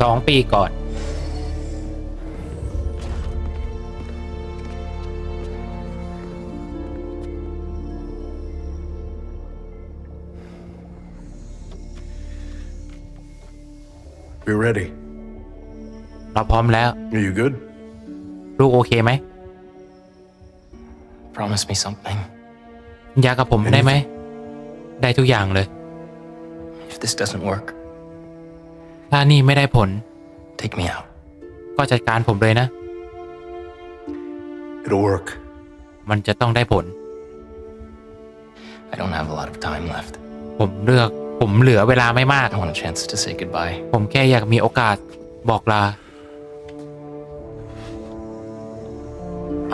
สองปีก่อน We're ready. เราพร้อมแล้ว Are you good? ลูกโอเคไหม Promise me something. ยากับผมได้ไหม ได้ทุกอย่างเลย If this doesn't work, ถ้านี่ไม่ได้ผล take me out. ก็จัดการผมเลยนะ It'll work. มันจะต้องได้ผล I don't have a lot of time left. ผมเลือก ผมเหลือเวลาไม่มาก I want a chance to say goodbye. ผมแค่อยากมีโอกาสบอกลา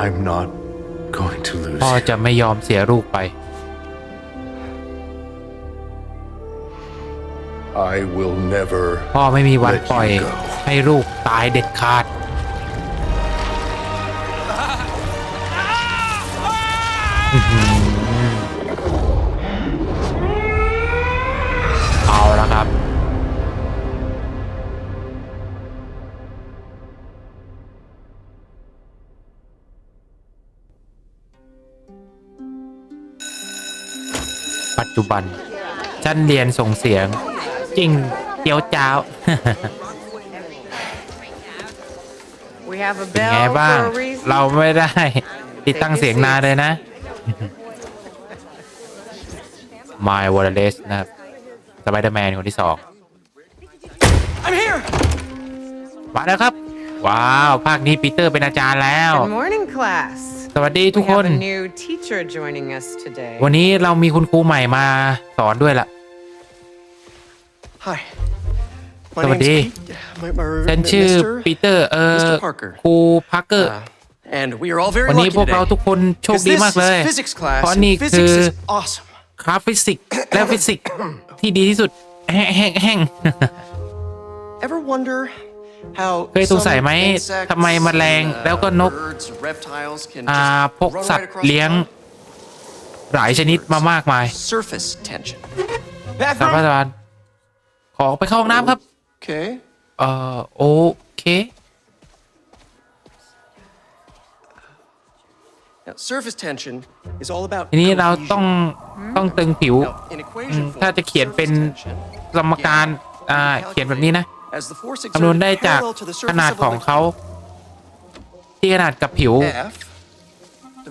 I'm not going to lose พ่อ you. จะไม่ยอมเสียลูกไป I will never พ่อไม่มีวัน Let you ปล่อย go ให้ลูกตายเด็ดขาดอื้อหือเอาละครับ ปัจจุบันฉันเรียนส่งเสียง จริงเจียวจ้าว We have a เป็นไง bell บ้าง for a reason. เราไม่ได้ ติดตั้งเสียงนานเลยนะ My w a l l e s นะครับสไปเดอร์แมนคนที่สอง I'm here! มาแล้วครับ ว้าว ภาคนี้ปีเตอร์เป็นอาจารย์แล้ว Good morning, class. สวัสดีทุ We กคน have a new teacher joining us today. วันนี้เรามีคุณครูใหม่มาสอนด้วยล่ะ Hi. My สวัส name's ดี Pete. My, my, ฉันชื่อ Mr. ปีเตอร์ เออ Mr. Parker ครูพักเกอร์ Uh, and we are all very วันนี้ lucky พวกเรา today. ทุกคนโชค Because ดี this มากเลย is physics class. เพราะ and นี่ physics คือ is awesome. คลาสฟิสิกส์และฟิสิกส์ที่ดีที่สุด แห้งแห้งแห้ง Ever wonder how เคยสงสัยไหม some insects ทำไมแมลง and, uh, แล้วก็นก birds, reptiles can อ่า just พวก run สัต right ว์ across เลี้ยง the top? หลายชนิดมามากมาย Surface tension. สามพั Bathroom? ฒนขอไปเข้าห้องน้ำครับ Okay. เอ่อโอเค Now, surface tension is all about ทีนี้เราต้อง cohesion. ต้องตึงผิว Now, in equation ถ้า form, จะเขียนเป็น surface tension สมการอ่าเขียนแบบนี้นะ as the force คำนวณ exerted ได้จาก parallel to the ข surface นาด of a ของ liquid. เขา ที่ขนาดกับผิว F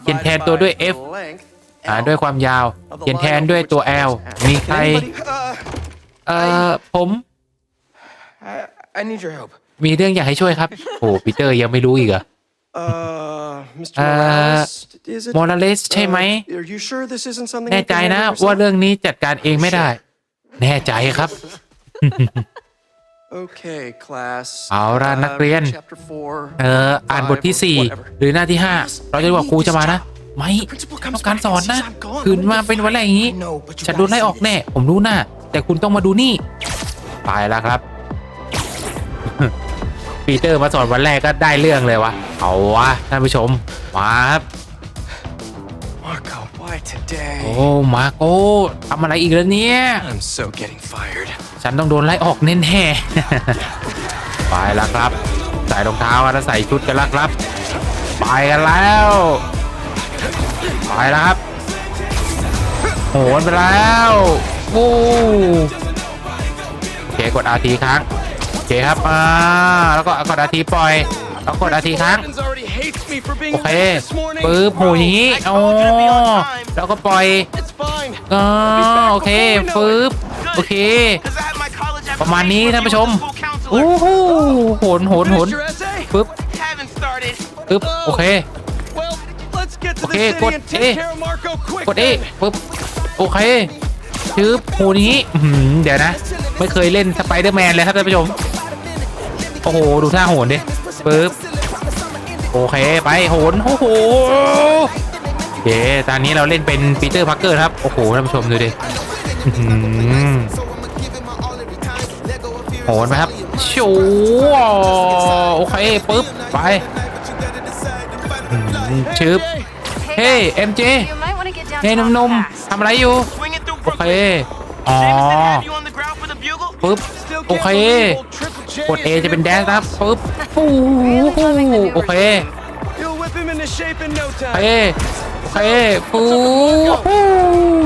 เขียนแทนตัวด้วย divided F by the length อ่า L ด้วยความยาว of the เขียนแทน line ด้วย over ตัว which L the force acts. มี Can ใคร anybody- uh, เอ่อผม I, I need your help. มีเรื่องอยากให้ช่วยครับ โอ้ปีเตอร์ยังไม่รู้อีกเหรอ Uh, Mr. Uh, Morales, is it? โมนาเลสใช่ไหม Uh, are you sure this isn't something แน่ you ใจ can นะ handle ว่า yourself? เรื่องนี้จัดการเองไม่ได้ แน่ใจครับ Okay, class. เอาล่ะ Uh, นักเรียน Chapter four. เอออ่านบทที่ five, 4 whatever. หรือหน้าที่ 5 เราจะบอกครูจะมานะ ไม่ต้องการสอนนะ คืนมาเป็นวันอะไรอย่างนี้ ฉันโดนไล่ออกแน่ ผมรู้หน้า แต่คุณต้องมาดูนี่ตายแล้วครับ ปีเตอร์มาสอนวันแรกก็ได้เรื่องเลยวะเอาวะท่านผู้ชม มาครับ Marco, why today? โอ้ มาโก้ทำอะไรอีกแล้วเนี่ย I'm so getting fired. ฉันต้องโดนไล่ออกแน่ๆไปแล้วครับ ใส่รองเท้ากันแล้วใส่ชุดกันแล้วครับ ไปกันแล้ว ไปแล้วครับโหนไปแล้ว โอ้โอเคกดอาทีค้างโอเคครับอ่าแล้วก็กดอาทีปล่อยแล้วกดอาทีค้าง Evans already hates me for being โอเค late this morning. ปึ๊บโหอย่างนี้อ๋อแล้วก็ปล่อย It's fine. อ๋อโอเคปึ๊บโอเค ประมาณนี้ท่านผู้ชมโอ้โหโหนโหนโหน Finish your essay? ปึ๊บ Haven't started. ปึ๊บโอเค Well, let's get to Okay, the city gột and take E. care of Marco quick. กดเอ then. ปึ๊บโอเค ชืบโหนี้อื้อหือเดี๋ยวนะ ไม่เคยเล่นสไปเดอร์แมนเลยครับท่านผู้ชม โอ้โห ดูท่าโหนดิปึ๊บ โอเค ไปโหนโอ้โหโอเคตอนนี้เราเล่นเป็นปีเตอร์พักเกอร์ครับ โอ้โหท่านผู้ชมดูดิอื้อหือโหนไปครับชูโอเคปึ๊บ ไปอื้อหือชืบเฮ้เอ็มเจ You might want to get down เฮ้ยห to นุ่ม fast. ๆทำอะไรอยู่ Swinging through โอเค Brooklyn. อ๋อ Jameson have you on the ground for the bugle? ปึ๊บ Still โอ can't เค believe old triple กด A จะเป็นแดนนะครับ ปึ๊บปูโอเค You'll whip him into shape in no โอเค time. โอเคปู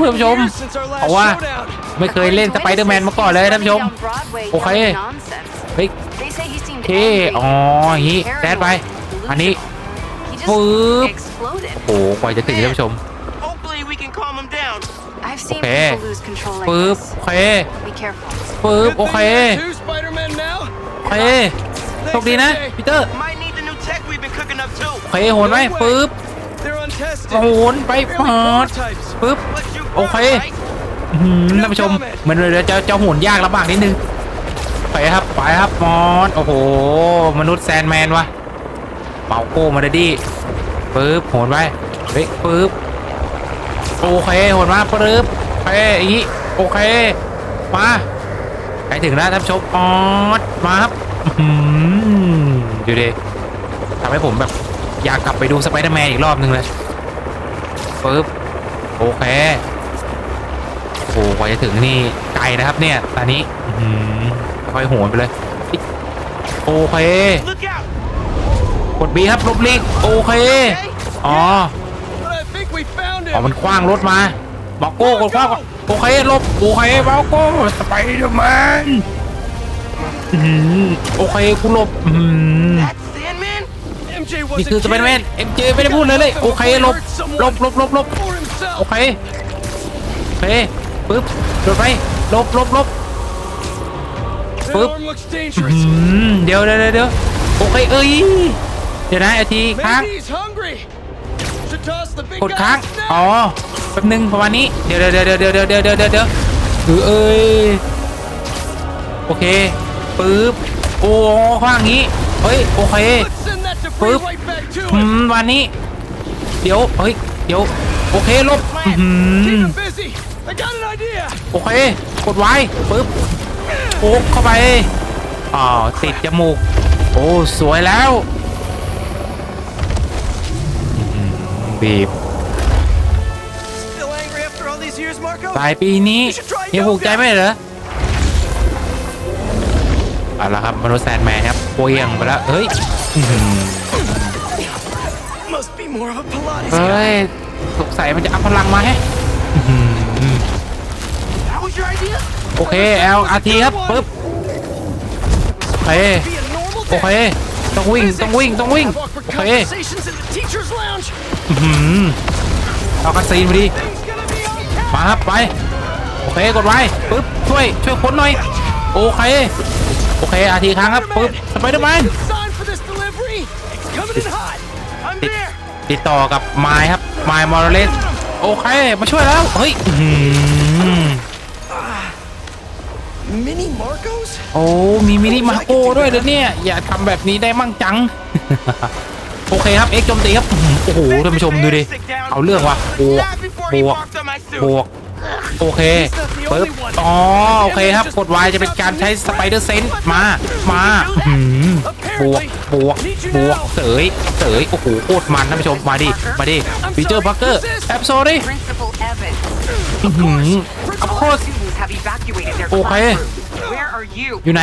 ท่านผู้ชม Years since our เพราะ last ว่า showdown. ไม่เคยเล่นสไปเดอร์แมนมาก่อนเลยท่านผู้ชม โอเค เฮ้ยโอเคอ๋ออย่างนี้แดนไป อันนี้ปึ๊บโอ้โหกว่าจะถึงท่านผู้ชม Hopefully we can calm him down. I've seen Okay. people lose control like ปึ๊บ this. โอเค Be careful. ปึ๊บ Good โอ thing เค there are two Spider-Men now. โอเคโชคดีนะปีเตอร์ Might need the new tech we've been cooking up too. โอเคโหนไปปึ๊บ They're untested. โหนไป Barely เปิด prototypes. ปึ๊บ But you โอเค brought, right? อื้อหือท่านผู้ชมเหมือนเดี๋ยวจะจะโหนยากลำบากนิดนึงไปครับไปครับมอนโอ้โห มนุษย์แซนแมนวะเมาโก้มาเดดี้ปึ๊บโหนไปเฮ้ยปึ๊บ โอเคโหนมาปึ๊บโอเคอย่างนี้โอเค มาใกล้ถึงแล้วท่านชมออดมาครับอื้อหือดูดิทำให้ผมแบบอยากกลับไปดูสไปเดอร์แมนอีกรอบนึงเลยปึ๊บโอเคโอ้โหกว่าจะถึงนี่ไกลนะครับเนี่ยตอนนี้ค่อยๆโหนไปเลยโอเคกดบีครับลบลีกโอเคอ๋อ we found อ๋อ him. มันคว้างรถมาบอกโก้กดคว้างก่อนโอเคลบโอเคบอกโก้สไปเดอร์แมนอื้อหือโอเคคุณลบอื้อหือ That's Sandman? MJ นี่ wasn't คือสไปเดอร์แมน kidding. เอ็มเจไม่ได้พูดเลยเลยโอเคลบลบลบลบลบ For โอ himself. เคโอเคปึ๊บโดดไปลบลบลบ The Boop. arm looks อื dangerous. มเดี๋ยวเดี๋ยวเดี๋ยวเดี๋ยวโอเคเอ้ยเดี๋ยวนะไอาทีค้าง กด guy ค้าง a snack. อ๋อ แป๊บนึงประมาณนี้ เดี๋ยวเดี๋ยวเดี๋ยวเดี๋ยวเดี๋ยวเดี๋ยวเดี๋ยวเดี๋ยวเดี๋ยวเออเอ้ย โอเค ปึ๊บ โอ้ข้างนี้ เฮ้ย โอเค Let's send that debris Boop. right back to อื him. มวันนี้ เดี๋ยว เฮ้ย เดี๋ยว โอเค ลบอื Keep ม him busy. I got an idea. โอเค กดไว้ ปึ๊บโอ๊กเข้าไป อ๋อ ติดจมูก โอ้ สวยแล้ว Marco? ปลายปีนี้ยังผูกใจไม่เหรอเอาละครับมนุษย์แซนแมนครับเปวียงไปแล้วเฮ้ยอื้อหือ Must be more of a Pilates เฮ้ยสงสัยมันจะเอาพลังมาแฮะอื้อหือ That was your idea? โอเค LRT ครับปึ๊บโอเค Be a normal โอเค day. ต้องวิ่งต้องวิ่งต้องวิ่ง Have awkward โอเค เอาคัสซีนพอดี มาครับไป โอเคกดไว้ปึ๊บช่วยช่วยค้นหน่อย โอเค โอเคอาทีครั้งครับปึ๊บสไปเดอร์แมนติดติดต่อกับไมค์ครับไมค์มอร์เลสโอเค มาช่วยแล้ว เฮ้ยโอ้มีมินิมาโก้ด้วยเลยเนี่ย อย่าทำแบบนี้ได้มั่งจัง โอเคครับ เอ็กโจมตีครับ อ้โอ้โหท่านผู้ชมดูดิ เอาเรื่องว่ะบวกบวกบวก โอเคปึ๊บอ๋อ โอเคครับ กด Y จะเป็นการใช้สไปเดอร์เซนส์มา มาบวกบวกบวกเสยเสยโอ้โหโคตรมันท่านผู้ชม มาดิ มาดิปีเตอร์พักเกอร์แอปโซดิอือหือ of course Students have evacuated their Okay. classroom. Where are you? อยู่ไหน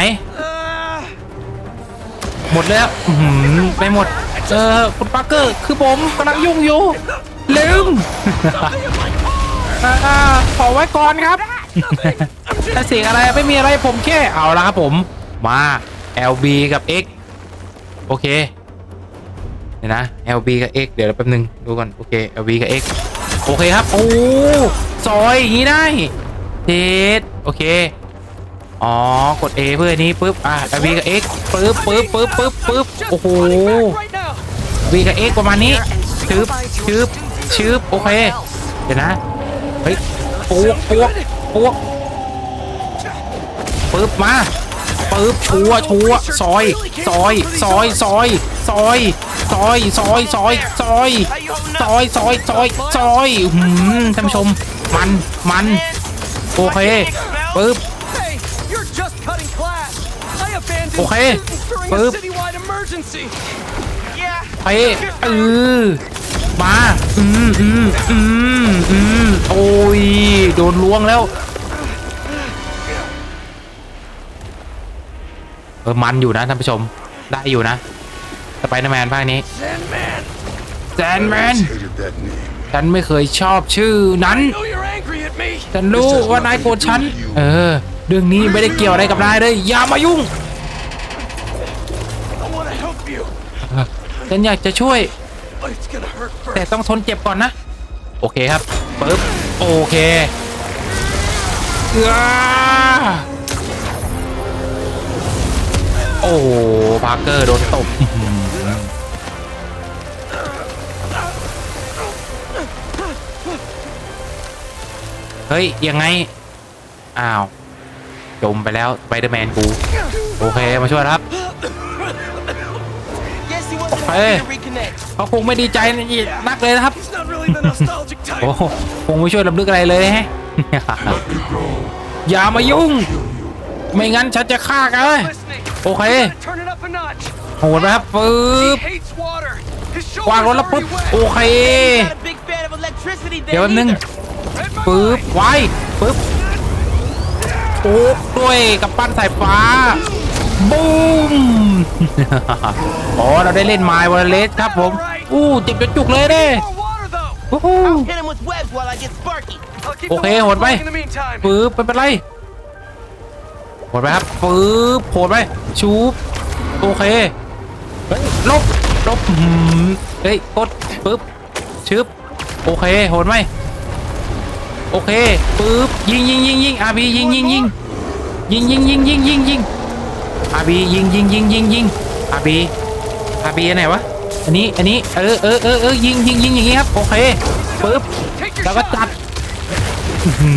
หมดแล้วอื้อหือไปหมด เออคุณปักเกอร์ คือผมกำลังยุ่งอยู่ ลืมอ่าขอไว้ก่อนครับถ้าเสียงอะไรไม่มีอะไรผมแค่ เอาละครับผม มา LB กับ X โอเคเดี๋ยวนะ LB กับ X เดี๋ยวแป๊บนึงดูก่อน โอเค LB กับ X โอเคครับ โอ้ซอยอย่างนี้ได้เด็ดโอเค อ๋อ กด A เพื่อนี้ปุ๊บ อะ LB กับ X ปึ๊บปึ๊บปึ๊บปึ๊บปึ๊บโอ้โห V กับ X ประมาณนี้ชึบชึบชึบโอเค เดี๋ยวนะ เฮ้ยปวกปวกปวกปึ๊บมาปึ๊บชัวชัวซอย ซอย ซอย ซอย ซอย ซอย ซอย ซอย ซอย ซอย ซอย ซอย ซอยหืมท่านผู้ชม มัน มัน โอเคปึ๊บ I abandoned Okay. students during Boop. a citywide emergency. Yeah. ไปเออมาอืมอืมอืมอืมโอ้ยโดนล้วงแล้วเออมันอยู่นะท่านผู้ชมได้อยู่นะสไปเดอร์แมนภาคนี้ Sandman! แซนแมน Hated that name. ฉันไม่เคยชอบชื่อนั้น I know you're angry at me! ฉันรู้ว่านายโกรธฉัน เออ เรื่องนี้ไม่ได้เกี่ยวอะไรกับนายเลยอย่ามายุ่ง ฉันอยากจะช่วย แต่ต้องทนเจ็บก่อนนะ โอเคครับปึ๊บโอเคโอ้พาร์เกอร์โดนตบเฮ้ย ยังไง อ้าว จมไปแล้วไปเดอร์แมนกู โอเค มาช่วยครับ Guess he wasn't Hey. happy to reconnect. เขาคงไม่ดีใจนักเลยนะครับ He's not really the nostalgic โอ้ type. โหคงไม่ช่วยลำลึกอะไรเลยแฮะอย่ามายุ่ง ไม่งั้นฉันจะฆ่ากัน Listening. โอเค Gotta turn it up a notch. โหดไหมครับปึ๊ He บ hates water. His วาง shoulders รถแล้วปุ๊บ already wet. โอเค He's not a big fan of electricity เดี๋ยว then แป๊บนึง either. Read my ปึ๊บ mind. ไว้ปึ๊บปุ๊บด้วยกับปั้นสายฟ้า บูม อ๋อ เราได้เล่นไมล์วอลเลสครับผม อู้เจ็บจนจุกเลยเด้ More water though. วู้ฮู้ Hit him with webs while I get Sparky. I'll keep Okay, the hold water by. flowing in the meantime. ปึ๊บไม่เป็นไรโหดไปครับปึ๊บโหดไปชูบโอเคลบลบเฮ้ยกดปึ๊บชึบโอเคโหดไหมโอเคปึ๊บยิงยิงยิงยิงอาบียิงยิงยิงยิงยิงยิงยิงยิงยิง อาบียิงยิงยิงยิงยิงอาบีอาบีอันไหนวะอันนี้อันนี้เออเออเออเออยิงยิงยิงอย่างงี้ครับโอเคปึ๊บ Take your แล้วก็ shot. จัดหื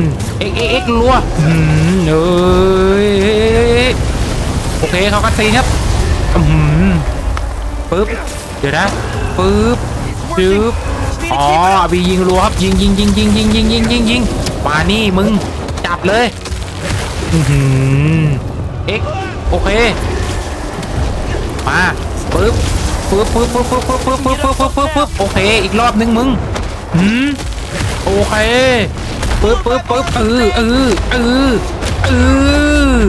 มเอ็กเอ็กเอ็กรัวหืมเอ้ยโอเคเขากัดซีนครับอืมปึ๊บเดี๋ยวนะปึ๊บปึ๊บอ๋อบียิงรัวครับยิงยิงยิงยิงยิงยิงยิงยิงยิงมานี่มึงจับเลย เอ็กโอเค มาปึ๊บปึ๊บปึ๊บปึ๊บปึ๊บปึ๊บปึ๊บปึ๊บปึ๊บปึ๊บปึ๊บปึ๊บโอเค อีกรอบนึงมึงหืมโอเคปึ๊บปึ๊บปึ๊บเออเออเออเออ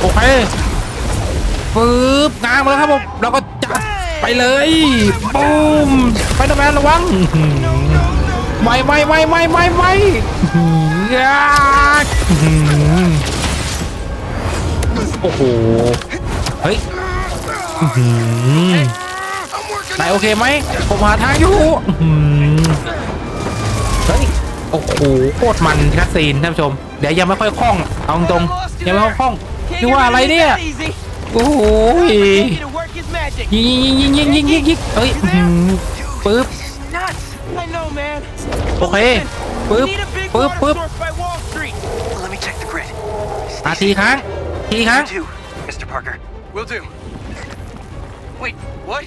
โอเคปึ๊บง้างมาแล้วครับผมแล้วก็จัดไปเลยปุ้มไปนะแมนระวังไม่ไม่ไม่ไม่ไม่ไม่ยาก โอ้โห เฮ้ยอื้อหือนายโอเคไหม ผมหาทางอยู่อื้อหือเฮ้ย โอ้โห โคตรมันคัสซีนท่านผู้ชม เดี๋ยวยังไม่ค่อยคล่อง เอาตรงๆยังไม่ค่อยคล่อง Can't นี่ get ว่าอะไร rid of เนี่ย that easy. โอ้โห Get to work his magic. ยิงยิงยิงยิงยิงยิงยิงเอ้ยอื้อหือปึ๊บ Nuts. I know, man. โอเคปึ๊บ Need a big ปึ๊บ water ปึ๊บ source by Wall Street. Let me check the grid. อาทีค้าง ทีค้าง Two, Mr. Parker. Will do. Wait, what?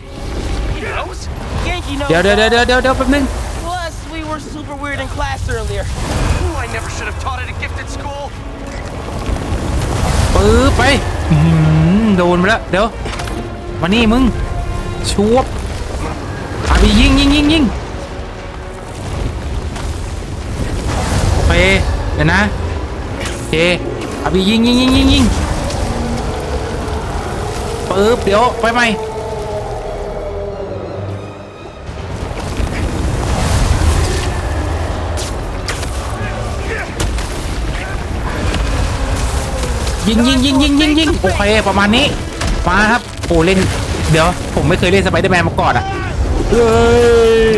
He knows? Yankee knows. เดี๋ยวเดี๋ยวเดี๋ยวเดี๋ยวเดี๋ยวเดี๋ยวแป๊บนึง Plus, we were super weird in class earlier. Ooh, I never should have taught at a gifted school. ปึ๊บไปอื้อหือโดนไปแล้วเดี๋ยวมานี่มึงชวบอาบียิงยิงยิงยิงโอเคเดี๋ยวนะโอเคอาบียิงยิงยิงยิงยิง ปึ๊บเดี๋ยวไปไหมยิงยิงยิงยิงยิงยิงโอเคประมาณนี้มาครับโอ้เล่น เดี๋ยว ผมไม่เคยเล่นสไปเดอร์แมนมาก่อนอะเฮ้ย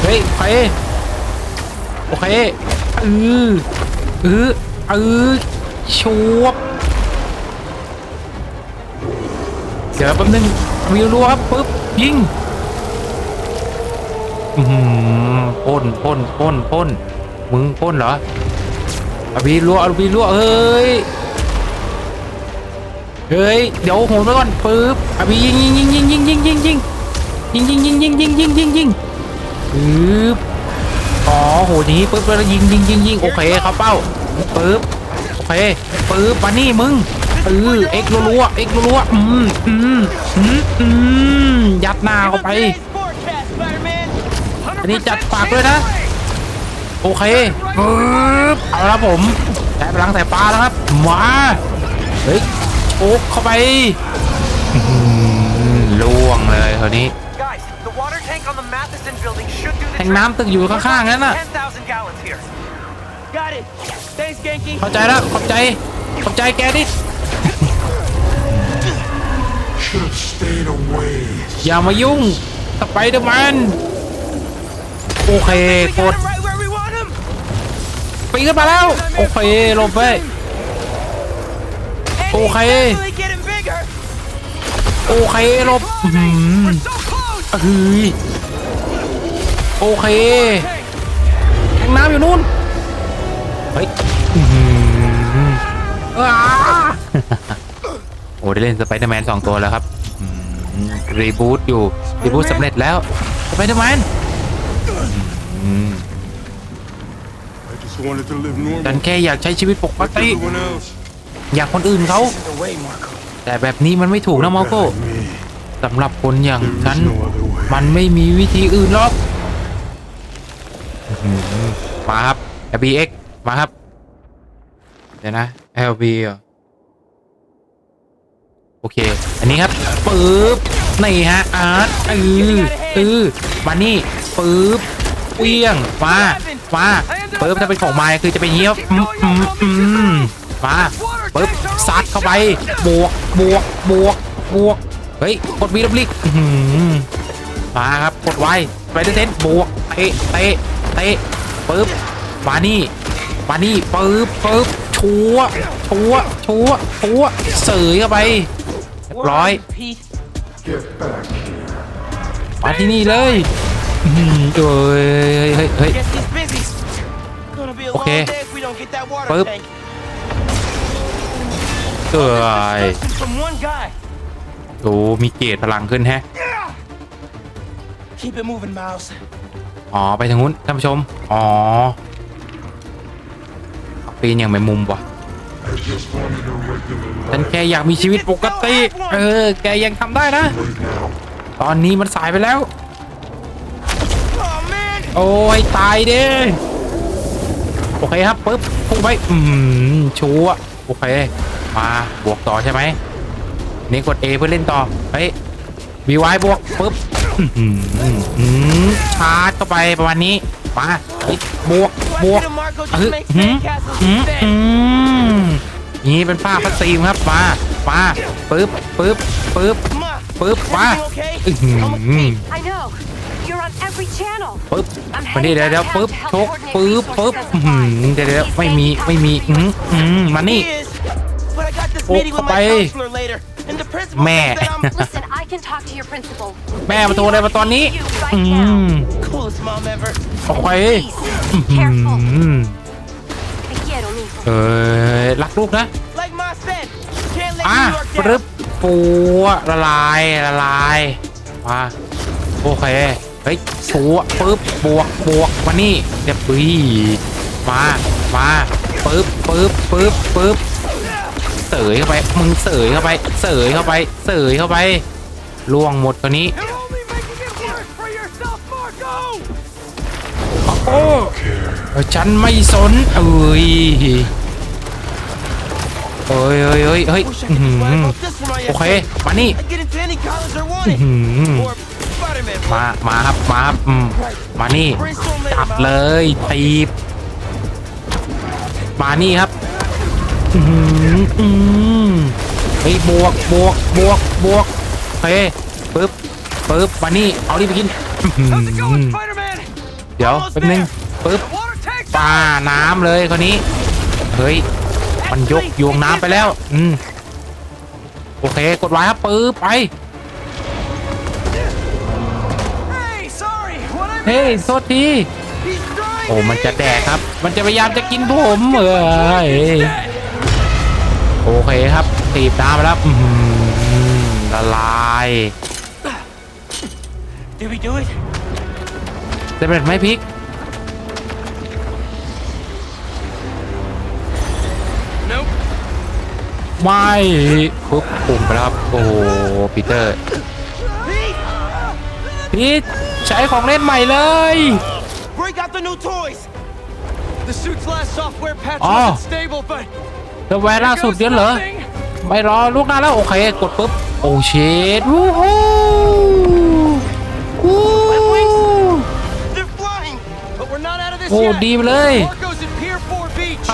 เฮ้ยโอเคโอเคเออเออเออชวบ เดี๋ยวแป๊บนึงมีรัวครับปึ๊บยิงอืมพ่นพ่นพ่นพ่นมึงพ่นเหรออาบีรัวอาบีรัวเฮ้ยเฮ้ยเดี๋ยวโหนไปก่อนปึ๊บอาบียิงยิงยิงยิงยิงยิงยิงยิงยิงยิงยิงยิงยิงยิงยิงยิงปึ๊บอ๋อโหนี้ปึ๊บแล้วยิงยิงยิงยิงโอเคเขาเป้าปึ๊บโอเคปึ๊บมานี่มึง ออเอ็กซ์รัวๆเอ็กซ์รัวๆอืมอืมอืมอืมยัดหน้า Give เข้า him ไป today's forecast, Spider-Man. อันนี้จัดปากด้วยนะ โอเคปึ๊บเอาละผมแต่พลังสายฟ้าแล้วครับมาเฮ้ยโอ๊กเข้าไปอื้อหือล่วงเลยคราวนี้ Guys, the water tank on the Matheson building should do the แทงน้ำตึกอยู่ข้างๆนั่นน่ะ10,000 gallons here. Got it. Thanks, Genki. เข้าใจแล้วขอบใจ ขอบใจแกดิ อย่ามายุ่งสไปเดอร์แมนโอเคกดปีนขึ้นมาแล้ว โอเคลบไป And he's Okay. definitely getting bigger. โอเคลบอื้อหือ So close! เฮ้ยโอเคแทงน้ำอยู่นู่นเฮ้ยอื้อหืออ้า ได้เล่นสไปเดอร์แมนสองตัวแล้วครับรีบูตอยู่รีบูตสำเร็จแล้วสไปเดอร์แมน I just wanted to live normal. ฉันแค่อยากใช้ชีวิตปก like ติ everyone else. อยากคนอื่นเขา The way, Marco. แต่แบบนี้มันไม่ถูกนะมาโก้ Me. สำหรับคนอย่าง There ฉัน is no other way. มันไม่มีวิธีอื่นหรอกอื้อหือมาครับ LBX มาครับ เดี๋ยวนะ LB เหรอโอ เค อันนี้ครับปึ๊บนี่ฮะอาร์ตเออเออมานี่ปึ๊บเปี้ยงมามาปึ๊บถ้าเป็นของไม้คือจะเป็นเงี้ยอืมอืมอืมมาปึ๊บซัดเข้าไปบวกบวกบวกบวกเฮ้ยกดวีดับลิกมาครับกดไว้ไปเต้นบวกเตะเตะเตะปึ๊บมานี่มานี่ปึ๊บปึ๊บชัวชัวชัวชัวเสยเข้าไป ร้อยมาที่นี่เลยอื้อหือโอ้ยเฮ้ยเฮ้ย โอเค ปึ๊บเอ้ยโอ้มีเกรดพลังขึ้นแฮะ อ๋อ ไปทางนู้นท่านผู้ชม อ๋อปีนอย่างแมงมุมว่ะ ฉันแค่อยากมีชีวิตปกติ เออ แกยังทำได้นะ ตอนนี้มันสายไปแล้ว Oh man. โอ้ยตายเด้โอเคครับปึ๊บพุ่งไป อืมชัวร์โอเค มาบวกต่อใช่ไหมนี่กด A เพื่อเล่นต่อ เฮ้ยบีวบวกปึ๊บอื้อหืออืมชาร์จเข้าไปประมาณนี้ มาเฮ้ยบวก บวก Why didn't Marco เอ just อ make หืม sandcastles อืม instead? อืมนี่เป็นผ้าพัสซีมครับมามาปึ๊บปึ๊บปึ๊บ Ma, ปึ๊บมา everything okay? อื้อหือ I know. You're on every channel. ปึ๊บมาดิเดี๋ยวเดี๋ยวปึ๊บชกปึ๊บปึ๊บอื้อหือเดี๋ยวเดี๋ยวไม่มีไม่มีอืมอืมมานี่ He is. But I got this Oh, meeting with my kapay. counselor later, and the principal Meh. says that I'm Listen, I can talk to your principal. แม่มาโทรอะไรมาตอนนี้ You อื right now. ม coolest mom ever. โอเค Please, อื careful. ม Te quiero, mijo. เออรักลูกนะ Like Ma said, can't let อะ New York ปรึบ down. ปัวละลายละลายมาโอเคเฮ้ยชัวปึ๊บบวกบวกมานี่เดี๋ยวปุ้ยมามาปึ๊บปึ๊บปึ๊บปึ๊บ เสยเข้าไป มึงเสยเข้าไป เสยเข้าไป เสยเข้าไปล่วงหมดตัวนี้ You're only making it worse for yourself, Marco! โอ้ฉันไม่สน เอ้ยเอ้ยเอ้ยเอ้ยเฮ้ย Wish I อื้อ could หื just lie อ about this for my โอเค essay. มานี่ I get into any college I อื้อ wanted. หือ Or Spider-Man. มา มาครับ มาครับอืมมานี่ Brainstorm later, จัด Miles. เลยตีบมานี่ครับ อืมอืมเฮ้ยบวกบวกบวกบวกโอเคปึ๊บปึ๊บมานี่เอาดิไปกินอื้อหื How's it อ going, Spider-Man? เดี๋ยวแป๊บนึงปึ๊บ The water tank's ปาน้ำเลยคนนี้ เฮ้ย มันยกยวงน้ำไปแล้ว อืมโอเค กดไว้ครับปื๊บไป Hey, sorry. What I เฮ้ยโทษที He's trying โอ้ to มันจะ eat แดกครับ มันจะพยายามจะกินผมเอ้ย โอเคครับตีบน้ำไปแล้วอื้อหือละลาย Did we do it? จะเป็นไหมพริก Nope. ไม่ปุ๊บปุ่มไปแล้วครับ โอ้โหปีเตอร์ Pete! พีทใช้ของเล่นใหม่เลย Break out the new toys! The suit's last software patch Oh. wasn't stable, but แล้วแวร์ล่าสุด goes เนี่ยเหรอ nothing. ไม่รอลูกหน้าแล้ว โอเค กดปุ๊บ โอ้เชดวู้ฮู้วู้ They're flying! But we're not out of this โอ้ yet. ดีไปเลย Marco's in Pier 4 Beach. ไป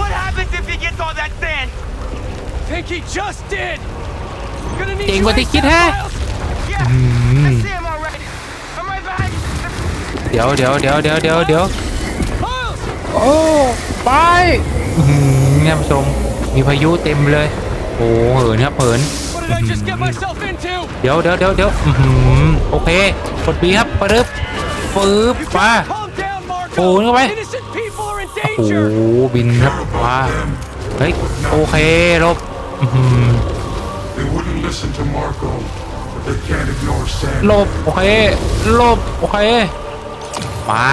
What happens if he gets all that sand? think he just did. Gonna need เจ๋ง you กว่าที่คิด ASAP, แฮะ Miles. Yeah, I see him already. I'm right behind you. เดี๋ยวเดี๋ยวเดี๋ยวเดี๋ยวเดี๋ยวเดี๋ยว Miles! โอ้ ไป อื้อหือเนี่ยผู้ชมมีพายุเต็มเลย โอ้เหินครับเหินเดี๋ยวเดี๋ยวเดี๋ยวเดี๋ยวอื้อหือโอเคกดปีครับปึ๊บปึ๊บมาโอ้นึกไว้ Innocent people are in โอ้โหบินครับมาเฮ้ยโอเคลบอื้อหือ They wouldn't listen to Marco, but they can't ignore Sam. หลบโอเคลบโอเคมา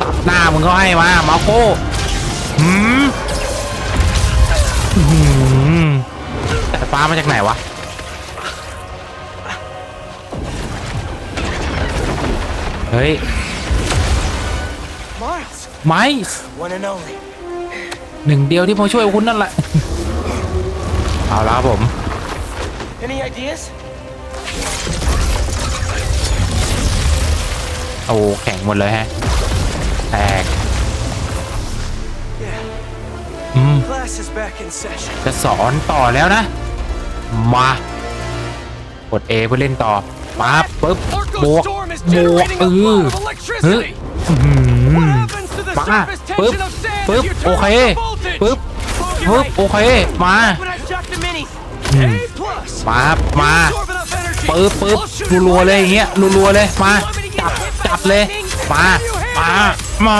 ตัดหน้ามึงก็ให้มามาโก้หืม แต่ฟ้ามาจากไหนวะ เฮ้ย Miles. ไม้ One and only. หนึ่งเดียวที่มาช่วยคุณนั่นแหละ เอาละครับผม Any ideas? โอ้แข็งหมดเลยฮะ แตก Yeah. อืม Class is back in session. จะสอนต่อแล้วนะ มากด A เพื่อเล่นต่อมาปึ๊บบว Arco ก Storm is บวก generating เอ a อ lot of เฮ้ย electricity. อื้อหือ What happens to the มา surface ปึ๊บ tension of sand ปึ๊บ if you โอ turn เค up the voltage? ปึ๊บ You're ปึ๊บ right. โอเคมา When I shock the minis. A plus. มาครับมา Absorb enough energy. ปึ๊บปึ๊บ I'll shoot it รัวๆ right เลยอย่างเงี้ยรัวๆเลยมา Want me to จับ get hit by จับเลย lightning? มามามา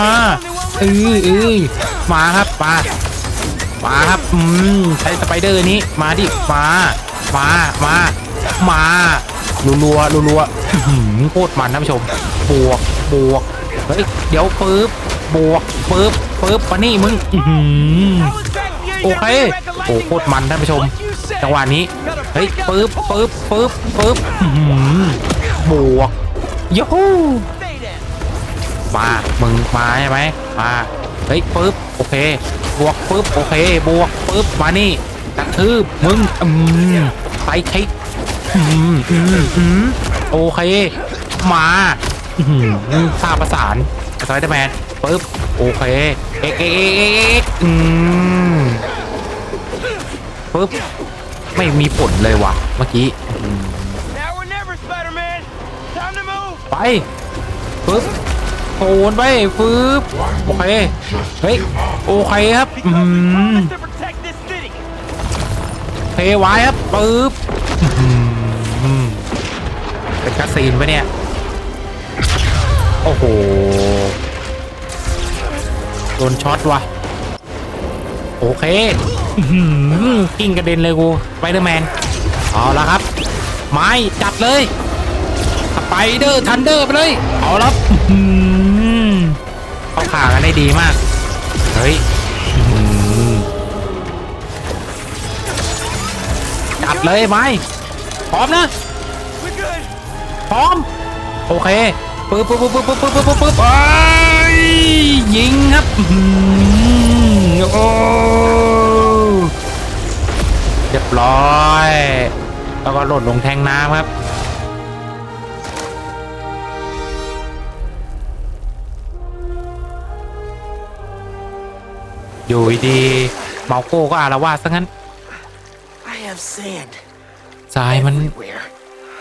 เออเออมาครับมามาครับ อืมใช้สไปเดอร์นี้มาดิมามามามารัวรัวรัวรัวโคตรมันท่านผู้ชมบวกบวกเฮ้ยเดี๋ยวปึ๊บบวกปึ๊บปึ๊บมานี่มึงอื้อหือ I was back here. โอเคโอ้โคตรมันท่านผู้ชมจังหวะนี้เฮ้ยปึ๊บปึ๊บปึ๊บปึ๊บบวกยูฮูมามึงมาใช่ไหมมา เฮ้ยปึ๊บโอเคบวกปึ๊บโอเคบวกปึ๊บมานี่กระทืบมึงอืมไปคิกอืมอืมอืมโอเคมาอืมท่าประสานสไปเดอร์แมนปึ๊บโอเคเอ็กเอ็กเอ็กเอ็กเอ็กอืมปึ๊บไม่มีผลเลยว่ะเมื่อกี้ Now or never, Spider-Man. Time to move. ไปปึ๊บ โผนไปปึ๊บโอเคเฮ้ยโอเคครับอืมเทไว้ครับปึ๊บเป็นคัสซีนปะเนี่ย โอ้โห โดนช็อตว่ะ โอเคอื้อหือกิ้งกระเด็นเลยกูไปเดอร์แมน เอาละครับ ไม้จัดเลย ไปเดอร์ทันเดอร์ไปเลย เอาละ เขาขากันได้ดีมาก เฮ้ยจัดเลยไม้พร้อมนะพร้อม โอเคปึ๊บปึ๊บปึ๊บปึ๊บปึ๊บปึ๊บปึ๊บปึ๊บเอ้ยยิงครับโอ้เรียบร้อย แล้วก็หล่นลงแทงน้ำครับ อยู่ดีๆเมาโก้ก็อารวาสซะงั้น I have sand ทรายมัน everywhere.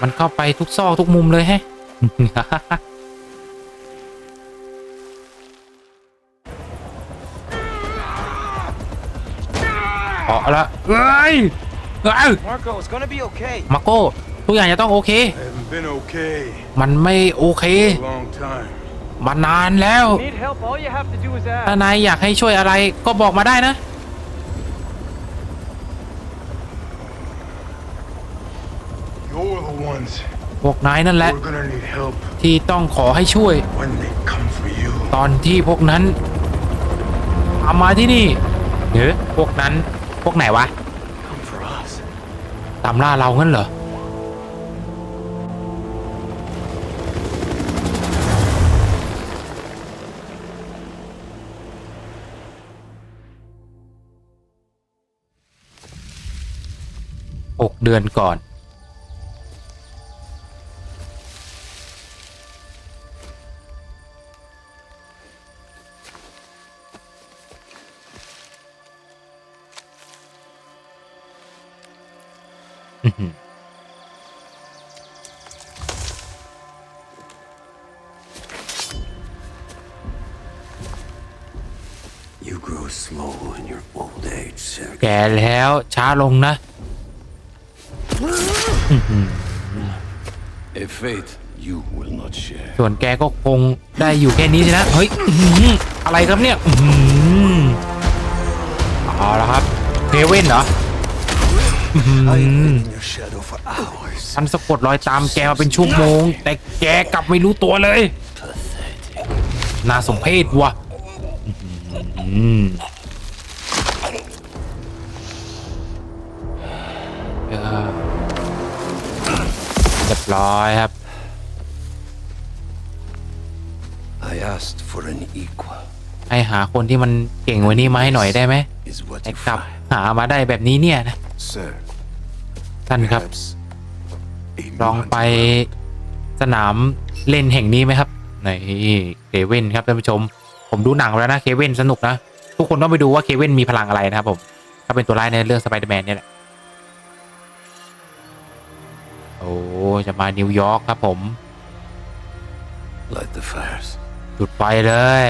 มันเข้าไปทุกซอกทุกมุมเลยแฮะพอละเอ้ยเอ้ย Marco, it's gonna be okay. มาโก้ทุกอย่างจะต้องโอเค I haven't been okay มันไม่โอเค for a long time. มานานแล้ว Need help? All you have to do is ถ้า ask. นายอยากให้ช่วยอะไรก็บอกมาได้นะ You're the ones พวกนายนั่นแหละ who are gonna need help ที่ต้องขอให้ช่วย when they come for you. ตอนที่พวกนั้นตามมาที่นี่เฮ้ยพวกนั้น พวกไหนวะ Come for us. ตามล่าเรางั้นเหรออ หกเดือนก่อน อื้อหือ You grow slow in your old age, Sergei. แก่แล้วช้าลงนะ fate you will not share. ส่วนแกก็คงได้อยู่แค่นี้สินะ เฮ้ยอื้อหืออะไรครับเนี่ยอื้อหือเอาละครับเฮเว่นเหรอ I've been in your shadow for hours. ฉันสะกดรอยตามแกมาเป็นชั่วโมง แต่แกกลับไม่รู้ตัวเลยน่าสมเพชว่ะอื้อหือเอ รียบร้อยครับ I asked for an equal. ให้หาคนที่มันเก่งกว่านี้มาให้หน่อยได้ไหม Is what แต่ you กลับ find. หามาได้แบบนี้เนี่ยนะ Sir, ท่านครับ perhaps a ลองไป hunter สนามเล่นแห่งนี้ไหมครับในเคเว่นครับท่านผู้ชม ผมดูหนังแล้วนะเคเว่นสนุกนะ ทุกคนต้องไปดูว่าเคเว่นมีพลังอะไรนะครับผม ถ้าเป็นตัวร้ายในเรื่องสไปเดอร์แมนเนี่ยแหละ จะมานิวยอร์กครับผม Light the fires. จุดไฟเลย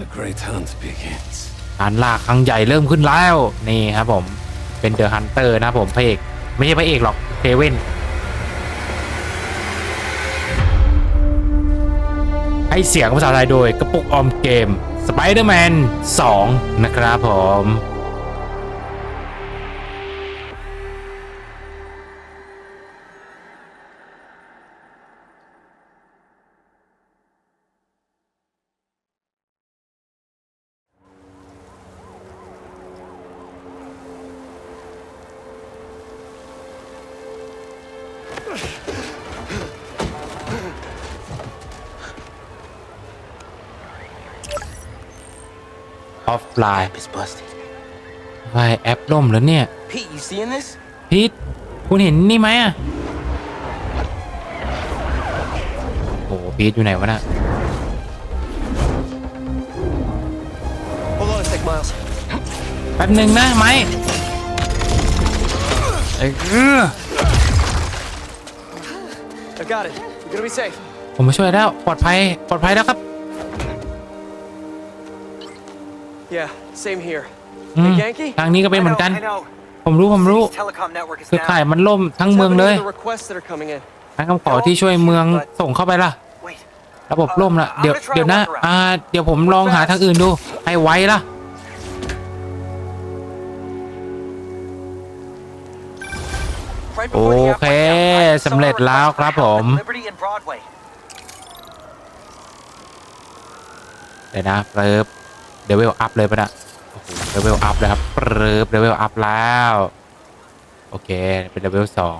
The great hunt begins. การล่าครั้งใหญ่เริ่มขึ้นแล้ว นี่ครับผม เป็นเดอะฮันเตอร์นะครับผมพระเอก ไม่ใช่พระเอกหรอกเคเว่นให้เสียงภาษาไทยโดยกระปุกออมเกม Spider-Man 2 นะครับผม ลน์ Is busted. ไฟแอปล่มแล้วเนี่ย Pete, you seeing this? พีทคุณเห็นนี่ไหมอะโอ้โหพีทอยู่ไหนวะน่ะ Hold on a sec, Miles. แป๊บหนึ่งนะไหมเอ้ยเออ I got it. You're gonna be safe. ผมมาช่วยแล้วปลอดภัยปลอดภัยแล้วครับ Yeah, same here. อืม Hey, Yankee? ทางนี้ก็เป็นเหมือนกัน I know. ผมรู้ผมรู้ City's telecom network is คือข่าย down. มันล่มทั้ง What's เมืองเลย happening to the requests that are coming in? ทั้งคำขอที่ช่วยเมืองส่งเข้าไปล่ะ Wait. ระบบล่มละ Uh, เดี๋ยว I'm gonna try เดี๋ยวนะ a workaround. อ่าเดี๋ยวผมลองหาทางอื่นดูให้ไว้ล่ะ Right โอ before the เค outbreak, I saw สำเร็จ a แล้ว request ครับ for ผ help ม at Liberty and Broadway. เดี๋ยวนะเปิบ เดเวลอัพเลยปะนะโอ้โหเดเวลอัพเลยครับเปิบเดเวลอัพแล้ว โอเค เป็นเดเวลสอง